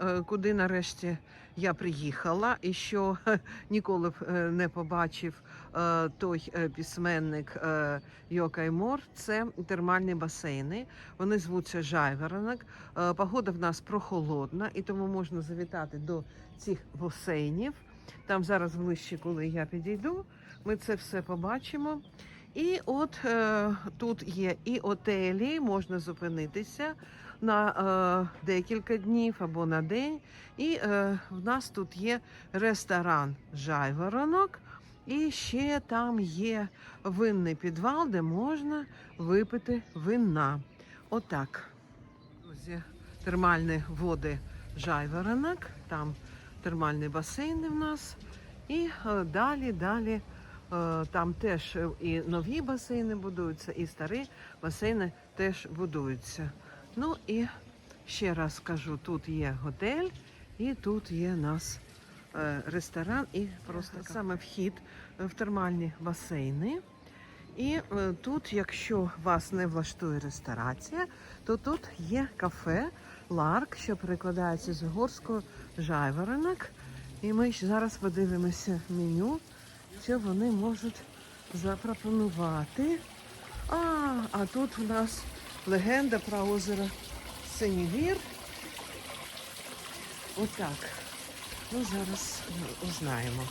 Е, куди нарешті я приїхала, і що е, ніколи б е, не побачив той письменник е, Йокай Мор, це термальні басейни. Вони звуться Жайворонок. Е, Погода в нас прохолодна, і тому можна завітати до цих басейнів. Там зараз ближче, коли я підійду, ми це все побачимо. І от е, тут є і отелі, можна зупинитися на е, декілька днів або на день. І е, в нас тут є ресторан Жайворонок. І ще там є винний підвал, де можна випити вина. Отак. Друзі, термальні води Жайворонок, там термальні басейни в нас. І е, далі, далі там теж і нові басейни будуються, і старі басейни теж будуються. Ну і ще раз скажу, тут є готель, і тут є у нас е, ресторан, і просто саме вхід в термальні басейни. І е, тут, якщо вас не влаштує ресторація, то тут є кафе Ларк, що перекладається з угорського жайворонок. І ми зараз подивимося меню, що вони можуть запропонувати. А, а тут у нас легенда про озеро Синівір. Отак. Ну, зараз узнаємо.